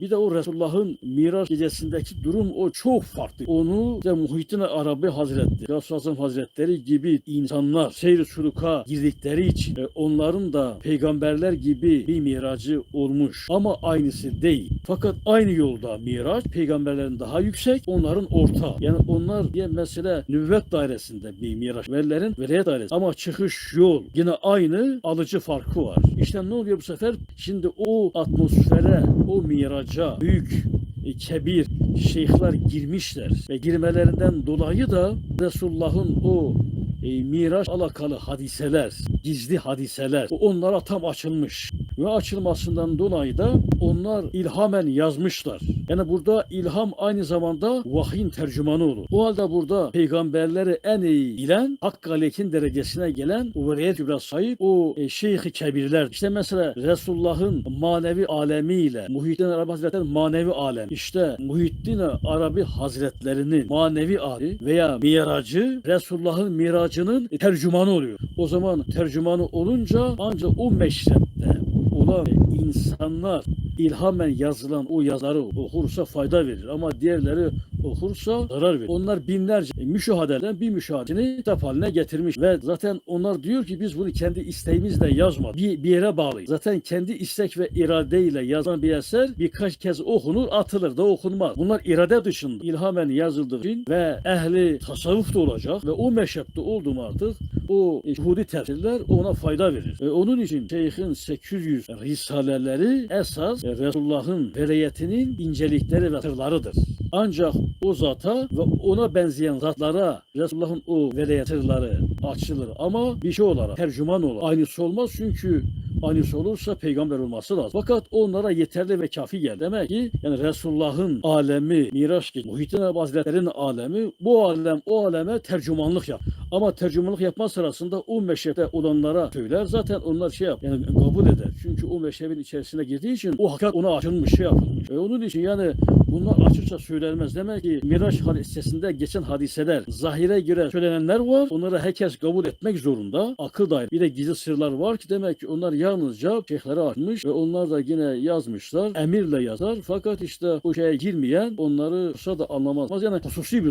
Bir de o Resulullah'ın Miraç gecesindeki durum o çok farklı. Onu işte Muhittin Arabi Hazretleri, Gavs-ı Hazretleri gibi insanlar seyir suluka girdikleri için e, onların da peygamberler gibi bir miracı olmuş. Ama aynısı değil. Fakat aynı yolda miraç peygamberlerin daha yüksek, onların orta. Yani onlar diye mesela nüvvet dairesinde bir miraç. Velilerin velayet dairesi. Ama çıkış yol yine aynı alıcı farkı var. İşte ne oluyor bu sefer? Şimdi o atmosfere, o miraca büyük e, kebir şeyhler girmişler ve girmelerinden dolayı da Resulullah'ın o e, miraç alakalı hadiseler, gizli hadiseler onlara tam açılmış. Ve açılmasından dolayı da onlar ilhamen yazmışlar. Yani burada ilham aynı zamanda vahyin tercümanı olur. O halde burada peygamberleri en iyi bilen, Hakkı Aleyh'in derecesine gelen o veliyet sahip o e, şeyh-i kebirler. İşte mesela Resulullah'ın manevi alemiyle Muhyiddin Arabi Hazretleri'nin manevi alem. İşte Muhyiddin Arabi Hazretlerinin manevi ali veya miracı Resulullah'ın miracının tercümanı oluyor. O zaman tercümanı olunca ancak o meşrepte olan insanlar ilhamen yazılan o yazıları okursa fayda verir ama diğerleri okursa zarar verir. Onlar binlerce müşahededen bir müşahedeni kitap haline getirmiş ve zaten onlar diyor ki biz bunu kendi isteğimizle yazmadık. Bir, bir yere bağlıyız. Zaten kendi istek ve iradeyle yazılan bir eser birkaç kez okunur atılır da okunmaz. Bunlar irade dışında ilhamen yazıldığı için ve ehli tasavvuf da olacak ve o meşhepte oldum artık o şuhudi tefsirler ona fayda verir. Ve onun için Şeyh'in 800 risaleleri esas e, Resulullah'ın velayetinin incelikleri ve sırlarıdır. Ancak o zata ve ona benzeyen zatlara Resulullah'ın o velayet açılır ama bir şey olarak tercüman olur. Aynısı olmaz çünkü aynısı olursa peygamber olması lazım. Fakat onlara yeterli ve kafi gel. Demek ki yani Resulullah'ın alemi, Miraç gibi, Muhittin Hazretleri'nin alemi, bu alem o aleme tercümanlık yap. Ama tercümanlık yapma sırasında o meşrepte olanlara söyler. Zaten onlar şey yap, yani kabul eder. Çünkü o meşrebin içerisine girdiği için o hakikat ona açılmış, şey yapılmış. Ve onun için yani bunlar açıkça söylenmez. Demek ki Miraç hadisesinde geçen hadiseler, zahire göre söylenenler var. Onları herkes kabul etmek zorunda. Akıl dair. Bir de gizli sırlar var ki demek ki onlar yalnızca şeyhlere açmış ve onlar da yine yazmışlar. Emirle yazar. Fakat işte o şeye girmeyen onları olsa da anlamaz. Yani hususi bir